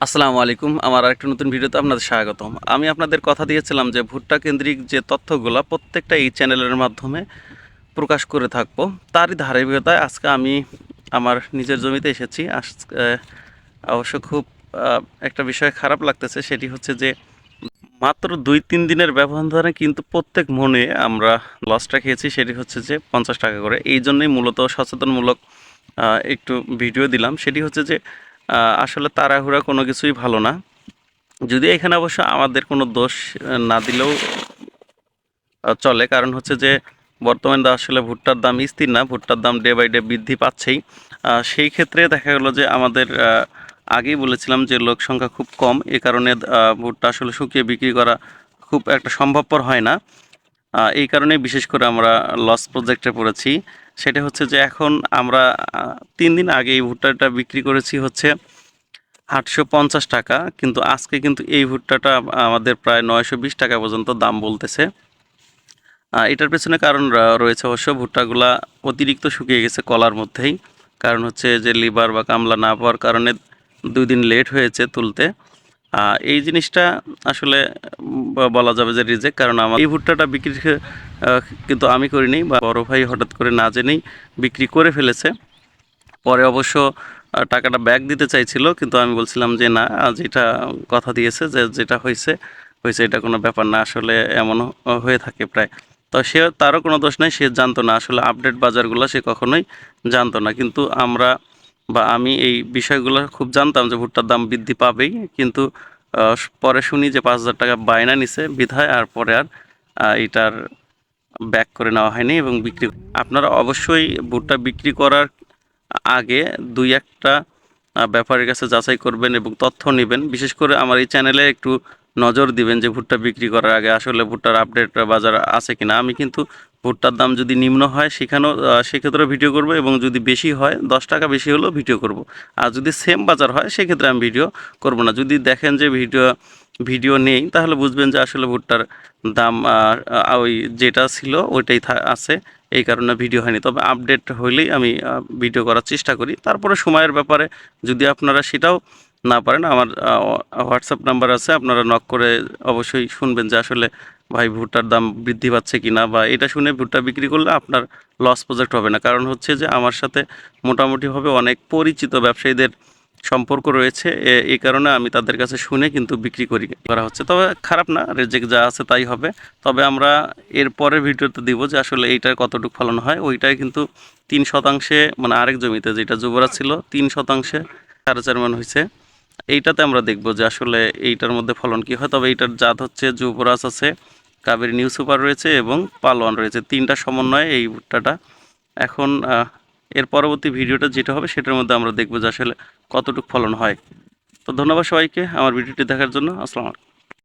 আসসালামু আলাইকুম, আমার আরেকটা নতুন ভিডিওতে আপনাদের স্বাগতম। আমি আপনাদের কথা দিয়েছিলাম যে ভুট্টা কেন্দ্রিক যে তথ্যগুলো প্রত্যেকটা এই চ্যানেলের মাধ্যমে প্রকাশ করে থাকব, তারই ধারাবাহিকতায় আজকে আমি আমার নিজের জমিতে এসেছি। আজ- অবশ্য খুব একটা বিষয় খারাপ লাগতেছে, সেটি হচ্ছে যে মাত্র দুই তিন দিনের ব্যবধানে কিন্তু প্রত্যেক মনে আমরা লসটা খেয়েছি, সেটি হচ্ছে যে পঞ্চাশ টাকা করে। এই জন্যই মূলত সচেতনমূলক একটু ভিডিও দিলাম। সেটি হচ্ছে যে আসলে তাড়াহুড়া কোনো কিছুই ভালো না। যদি এখানে অবশ্য আমাদের কোনো দোষ না দিলেও চলে। কারণ হচ্ছে যে, বর্তমানে আসলে ভুট্টার দাম স্থির না, ভুট্টার দাম ডে বাই ডে বৃদ্ধি পাচ্ছেই। সেই ক্ষেত্রে দেখা গেলো যে, আমাদের আগেই বলেছিলাম যে, লোক সংখ্যা খুব কম। এ কারণে ভুট্টা আসলে শুকিয়ে বিক্রি করা খুব একটা সম্ভবপর হয় না। এই কারণে বিশেষ করে আমরা লস প্রজেক্টে পড়েছি। সেটা হচ্ছে যে, এখন আমরা তিন দিন আগে এই ভুট্টাটা বিক্রি করেছি হচ্ছে আটশো পঞ্চাশ টাকা, কিন্তু আজকে কিন্তু এই ভুট্টাটা আমাদের প্রায় নয়শো বিশ টাকা পর্যন্ত দাম বলতেছে। এটার পেছনে কারণ রয়েছে অবশ্য ভুট্টাগুলা অতিরিক্ত শুকিয়ে গেছে কলার মধ্যেই। কারণ হচ্ছে যে লিভার বা কামলা না পাওয়ার কারণে দুই দিন লেট হয়েছে তুলতে। এই জিনিসটা আসলে বলা যাবে যে রিজেক্ট, কারণ আমার এই ভুট্টাটা বিক্রি কিন্তু আমি করিনি বা বড় ভাই হঠাৎ করে না জেনেই বিক্রি করে ফেলেছে। পরে অবশ্য টাকাটা ব্যাক দিতে চাইছিল, কিন্তু আমি বলছিলাম যে না যেটা কথা দিয়েছে যে যেটা হয়েছে হয়েছে এটা কোনো ব্যাপার না, আসলে এমন হয়ে থাকে প্রায়। তো সে তারও কোনো দোষ নাই, সে জানতো না, আসলে আপডেট বাজারগুলো সে কখনোই জানতো না। কিন্তু আমরা বা আমি এই বিষয়গুলো খুব জানতাম যে ভুট্টার দাম বৃদ্ধি পাবেই, কিন্তু পরে শুনি যে পাঁচ হাজার টাকা বায়না নিছে বিধায়, আর পরে আর এটার ব্যাক করে নেওয়া হয়নি এবং বিক্রি আপনারা অবশ্যই ভুট্টা বিক্রি করার আগে দুই একটা ব্যাপারের কাছে যাচাই করবেন এবং তথ্য নেবেন। বিশেষ করে আমার এই চ্যানেলে একটু নজর দিবেন যে ভুট্টা বিক্রি করার আগে আসলে ভুট্টার আপডেট বাজার আছে কিনা। আমি কিন্তু ভুট্টার দাম যদি নিম্ন হয় সেখানেও সেক্ষেত্রে ভিডিও করব এবং যদি বেশি হয়, দশ টাকা বেশি হলেও ভিডিও করব। আর যদি সেম বাজার হয়, সেক্ষেত্রে আমি ভিডিও করব না। যদি দেখেন যে ভিডিও ভিডিও নেই, তাহলে বুঝবেন যে আসলে ভুট্টার দাম ওই যেটা ছিল ওইটাই আছে। এই কারণে ভিডিও হয়নি। তবে আপডেট হইলেই আমি ভিডিও করার চেষ্টা করি। তারপরে সময়ের ব্যাপারে যদি আপনারা সেটাও না পারেন, আমার হোয়াটসঅ্যাপ নাম্বার আছে, আপনারা নক করে অবশ্যই শুনবেন যে আসলে ভাই ভুট্টার দাম বৃদ্ধি পাচ্ছে কি না বা এটা শুনে ভুট্টা বিক্রি করলে আপনার লস প্রজেক্ট হবে না। কারণ হচ্ছে যে আমার সাথে মোটামুটিভাবে অনেক পরিচিত ব্যবসায়ীদের সম্পর্ক রয়েছে, এ- এই কারণে আমি তাদের কাছে শুনে কিন্তু বিক্রি করি, করা হচ্ছে। তবে খারাপ না রেজেক্ট যা আছে তাই হবে। তবে আমরা এর পরের ভিডিওতে দিব যে আসলে এইটার কতটুকু ফলন হয়। ওইটাই কিন্তু তিন শতাংশে মানে আরেক জমিতে, যেটা যুবরাজ ছিল, তিন শতাংশে সাড়ে চার মান হয়েছে এইটাতে আমরা দেখব যে আসলে এইটার মধ্যে ফলন কি হয়। তবে এইটার জাত হচ্ছে যুবরাজ আছে, কাবের নিউ সুপার রয়েছে এবং পালোয়ান রয়েছে। তিনটা সমন্বয় এই ভুট্টাটা। এখন এর পরবর্তী ভিডিওটা যেটা হবে সেটার মধ্যে আমরা দেখব যে আসলে কতটুকু ফলন হয়। তো ধন্যবাদ সবাইকে আমার ভিডিওটি দেখার জন্য। আসসালামু